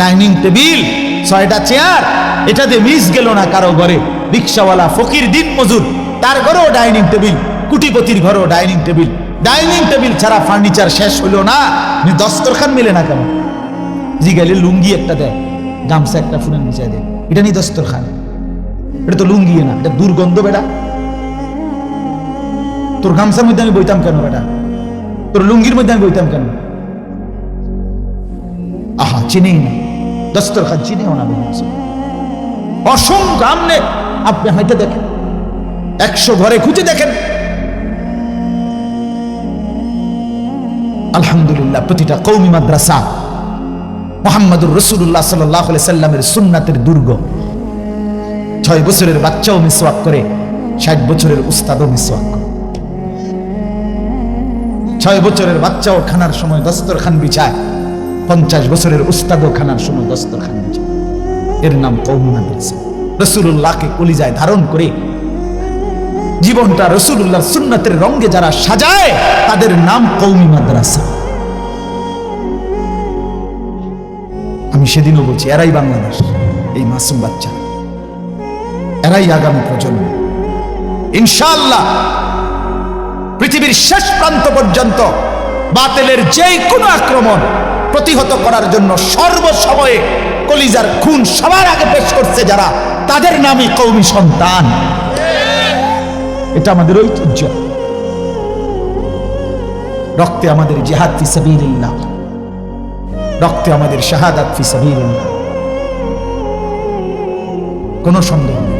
Dining table, ছয়টা chair এটাতে miss গেল না কারও ঘরে। রিক্সাওয়ালা ফকির দিন মজুর, তার ঘরেও ডাইনিং টেবিল, কুটিপতির ঘরেও ডাইনিং টেবিল। ডাইনিং টেবিল ছাড়া ফার্নিচার শেষ হলো না দস্তরখান মিলে না কেন? জিগালে লুঙ্গি একটা দেয়, গামছা একটা ফুলের নিচে দেয়, এটা নি দস্তরখান। এটা তো লুঙ্গি না, এটা দুর্গন্ধ বেটা তোর গামছার মধ্যে আমি বইতাম কেন বেটা? তোর লুঙ্গির মধ্যে আমি বইতাম কেন? আহা, চিনেই না। দস্তরখান চিনেও না আপনি হাইতে দেখেন, একশো ঘরে খুঁজে দেখেন। আলহামদুলিল্লাহ, প্রতিটা কৌমি মাদ্রাসা মোহাম্মদুর রসুল্লাহ সাল্লাহ সাল্লামের সুন্নাতের দুর্গ। ছয় বছরের বাচ্চাও মিসওয়াক করে, ষাট বছরের উস্তাদও মিসওয়াক করে। ছয় বছরের বাচ্চাও খানার সময় দস্তরখান বিছায়। পঞ্চাশ বছরের উস্তাদও খানার সময় দস্তরখান এর নাম কৌমি মাদ্রাসা। রসুল্লাহকে কলিজায় ধারণ করে জীবনটা রসুল্লাহ সুন্নাতের রঙ্গে যারা সাজায়, তাদের নাম কৌমি মাদ্রাসা। আমি সেদিনও বলছি, এরাই বাংলাদেশ, এই মাসুম বাচ্চা। এরাই আগামী প্রজন্ম। ইনশাআল্লাহ পৃথিবীর শেষ প্রান্ত পর্যন্ত বাতিলের যে কোনো আক্রমণ প্রতিহত করার জন্য সর্বসময়ে কলিজার খুন সবার আগে পেশ করছে যারা, তাদের নামই কৌমি সন্তান। এটা আমাদের ঐতিহ্য। রক্তে আমাদের জেহাদ ফি সাবিলিল্লাহ। রক্তে আমাদের শাহাদাত ফি সাবিলিল্লাহ। কোনো সন্দেহ নেই।